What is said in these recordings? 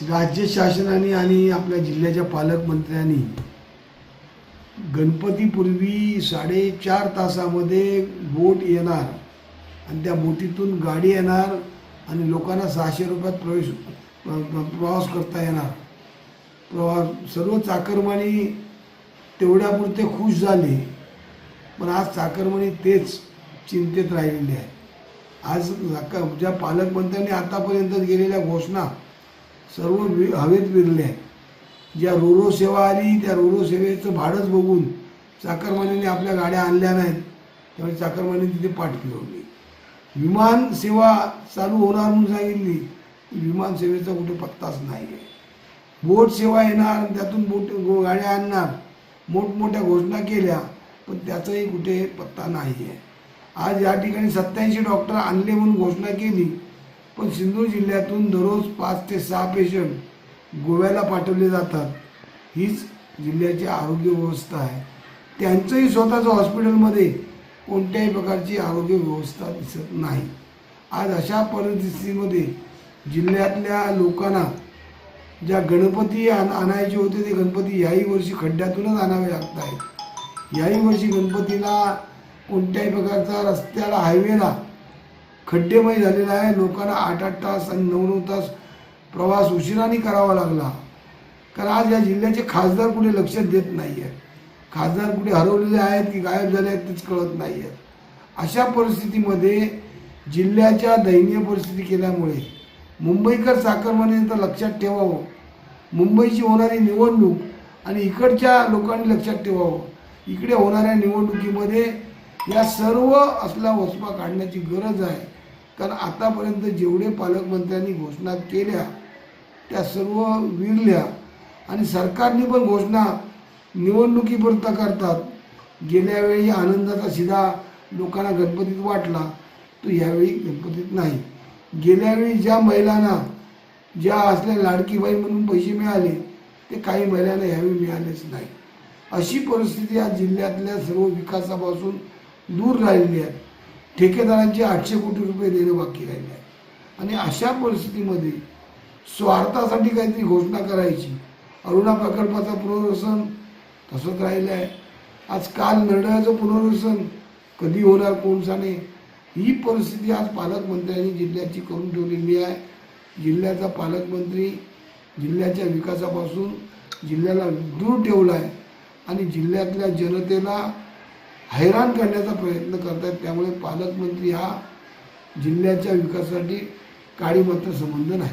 राज्य शासनाने आणि आपल्या जिल्ह्याच्या पालकमंत्र्यांनी गणपतीपूर्वी साडेचार तासामध्ये बोट येणार आणि त्या बोटीतून गाडी येणार आणि लोकांना सहाशे रुपयात प्रवेश प्र- प्रवास करता येणार. प्रवास सर्व चाकरमानी तेवढ्यापुरते खुश झाले पण आज चाकरमानी तेच चिंतेत राहिलेले आहे आज ज्या पालकमंत्र्यांनी आतापर्यंत गेलेल्या घोषणा सर्व वि हवेत विरले आहेत. ज्या रोरो सेवा आली त्या रोरो सेवेचं भाडंच बघून चाकरमान्यांनी आपल्या गाड्या आणल्या नाहीत त्यामुळे चाकरमान्यांनी तिथे पाठ फिरवली. विमान सेवा चालू होणार म्हणून सांगितली विमान सेवेचा कुठे पत्ताच नाही आहे बोट सेवा येणार आणि त्यातून बोट गाड्या आणणार मोठमोठ्या घोषणा केल्या पण त्याचाही कुठे पत्ता नाही आहे आज या ठिकाणी सत्याऐंशी डॉक्टर आणले म्हणून घोषणा केली पण सिंधू जिल्ह्यातून दररोज पाच ते सहा पेशंट गोव्याला पाठवले जातात. हीच जिल्ह्याची आरोग्य व्यवस्था आहे. त्यांचंही स्वतःचं हॉस्पिटलमध्ये कोणत्याही प्रकारची आरोग्य व्यवस्था दिसत नाही. आज अशा परिस्थितीमध्ये जिल्ह्यातल्या लोकांना ज्या गणपती आण आणायचे होते ते गणपती याही वर्षी खड्ड्यातूनच आणावे लागत आहेत. याही वर्षी गणपतीला कोणत्याही प्रकारचा रस्त्याला हायवेला खड्डेमय झालेला आहे. लोकांना आठ आठ तास आणि नऊ नऊ तास प्रवास उशिराने करावा लागला. कारण आज या जिल्ह्याचे खासदार कुठे लक्ष देत नाही आहेत खासदार कुठे हरवलेले आहेत की गायब झाले आहेत तेच कळत नाही आहेत अशा परिस्थितीमध्ये जिल्ह्याच्या दयनीय परिस्थिती केल्यामुळे मुंबईकर चाकरमाने तर लक्षात ठेवावं. मुंबईची होणारी निवडणूक आणि इकडच्या लोकांनी लक्षात ठेवावं. इकडे होणाऱ्या निवडणुकीमध्ये या सर्व असला वचपा काढण्याची गरज आहे. कारण आतापर्यंत जेवढे पालकमंत्र्यांनी घोषणा केल्या त्या सर्व विरल्या आणि सरकारने पण घोषणा निवडणुकीपर्यंत करतात. गेल्या वेळी आनंदाचा शिधा लोकांना गणपतीत वाटला तो यावेळी गणपतीत नाही. गेल्यावेळी ज्या महिलांना ज्या असल्या लाडकी बाई म्हणून पैसे मिळाले ते काही महिलांना यावेळी मिळालेच नाही. अशी परिस्थिती या जिल्ह्यातल्या सर्व विकासापासून दूर राहिलेली आहे. ठेकेदारांचे आठशे कोटी रुपये देणं बाकी राहिले आहे. आणि अशा परिस्थितीमध्ये स्वार्थासाठी काहीतरी घोषणा करायची अरुणा प्रकल्पाचं पुनर्वसन तसंच राहिलं आहे. आज काल नरडयाचं पुनर्वसन कधी होणार कोणसाने ही परिस्थिती आज पालकमंत्र्यांनी जिल्ह्याची करून ठेवलेली आहे. जिल्ह्याचा पालकमंत्री जिल्ह्याच्या विकासापासून जिल्ह्याला दूर ठेवला आहे. आणि जिल्ह्यातल्या जनतेला हैराण करण्याचा प्रयत्न करत आहेत त्यामुळे पालकमंत्री हा जिल्ह्याच्या विकासासाठी काळी मात्र संबंध नाही.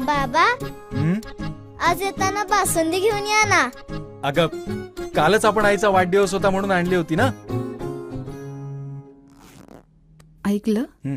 बाबा हं? आज येताना बासुंदी घेऊन या ना. अगं कालच आपण आईचा वाढदिवस होता म्हणून आणली होती ना? ऐकलं? हं.